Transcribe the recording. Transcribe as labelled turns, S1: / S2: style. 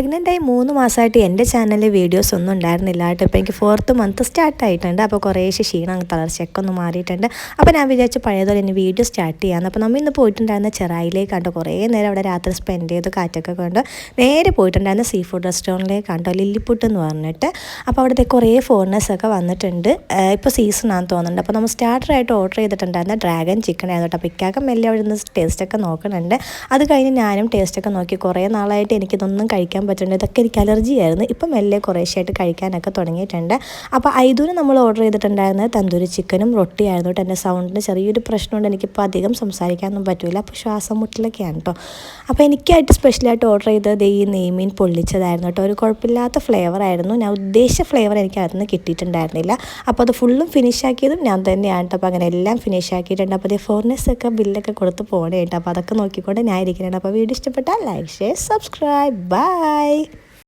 S1: Pregnant ആയി മൂന്ന് മാസമായിട്ട് എന്റെ ചാനലിൽ വീഡിയോസ് ഒന്നും ഉണ്ടായിരുന്നില്ല കേട്ടോ. ഇപ്പോൾ എനിക്ക് ഫോർത്ത് മന്ത് സ്റ്റാർട്ട് ആയിട്ടുണ്ട്. അപ്പോൾ കുറേശ്ശെ ക്ഷീണം തളർച്ചയൊക്കെ ഒന്ന് മാറിയിട്ടുണ്ട്. അപ്പോൾ ഞാൻ വിചാരിച്ചു പഴയതുപോലെ ഇനി വീഡിയോ സ്റ്റാർട്ട് ചെയ്യാം അപ്പോൾ നമ്മൾ ഇന്ന് പോയിട്ടുണ്ടായിരുന്ന ചെറായിലേക്ക് കണ്ടോ. കുറേ നേരം അവിടെ രാത്രി സ്പെൻഡ് ചെയ്ത് കാറ്റൊക്കെ കൊണ്ട്. നേരെ പോയിട്ടുണ്ടായിരുന്ന സീ ഫുഡ് റെസ്റ്റോറന്റിലേക്ക് കണ്ടോ. ലില്ലിപ്പുട്ട് എന്ന് പറഞ്ഞിട്ട്. അപ്പോൾ അവിടുത്തെ കുറേ ഫോറിനേഴ്സൊക്കെ വന്നിട്ടുണ്ട്. ഇപ്പോൾ സീസൺ ആണെന്ന് തോന്നുന്നുണ്ട്. അപ്പോൾ നമ്മൾ സ്റ്റാർട്ടറായിട്ട് ഓർഡർ ചെയ്തിട്ടുണ്ടായിരുന്ന ഡ്രാഗൺ ചിക്കൻ ആയിരുന്നു കേട്ടോ. അപ്പോൾ ഇക്കാക്കം മെല്ലെ അവിടെ നിന്ന് ടേസ്റ്റൊക്കെ നോക്കുന്നുണ്ട്. അത് കഴിഞ്ഞ് ഞാനും ടേസ്റ്റൊക്കെ നോക്കി. കുറേ നാളായിട്ട് എനിക്കിതൊന്നും കഴിക്കാൻ പറ്റുന്നുണ്ട്. ഇതൊക്കെ എനിക്ക് അലർജി ആയിരുന്നു. ഇപ്പം മെല്ലെ കുറേശ്ശായിട്ട് കഴിക്കാനൊക്കെ തുടങ്ങിയിട്ടുണ്ട്. അപ്പോൾ ഐദൂന് നമ്മൾ ഓർഡർ ചെയ്തിട്ടുണ്ടായിരുന്നത് തന്തൂരി ചിക്കനും റൊട്ടി ആയിരുന്നു കേട്ടോ. എന്റെ സൗണ്ടിന് ചെറിയൊരു പ്രശ്നമുണ്ട്. എനിക്കിപ്പോൾ അധികം സംസാരിക്കാനൊന്നും പറ്റില്ല അപ്പോൾ ശ്വാസം മുട്ടലൊക്കെയാണ് കേട്ടോ. അപ്പോൾ എനിക്കായിട്ട് സ്പെഷ്യലായിട്ട് ഓർഡർ ചെയ്തത് ഈ നെയ്മീൻ പൊള്ളിച്ചതായിരുന്നു കേട്ടോ. ഒരു കുഴപ്പമില്ലാത്ത ഫ്ലേവർ ആയിരുന്നു. ഞാൻ ഉദ്ദേശിച്ച ഫ്ലേവർ എനിക്ക് അതിൽ നിന്ന് കിട്ടിയിട്ടുണ്ടായിരുന്നില്ല. അപ്പോൾ അത് ഫുള്ളും ഫിനിഷ് ആക്കിയതും ഞാൻ തന്നെയാണ് കേട്ടോ. അപ്പോൾ അങ്ങനെ എല്ലാം ഫിനിഷ് ആക്കിയിട്ടുണ്ട്. അപ്പോൾ അതേ ഫോറിനേഴ്സൊക്കെ ബില്ലൊക്കെ കൊടുത്ത് പോകണേ കേട്ടോ. അപ്പോൾ അതൊക്കെ നോക്കിക്കൊണ്ട് ഞാൻ ഇരിക്കുന്നുണ്ട്. അപ്പോൾ വീഡിയോ ഇഷ്ടപ്പെട്ടാൽ like share subscribe. Bye. Bye.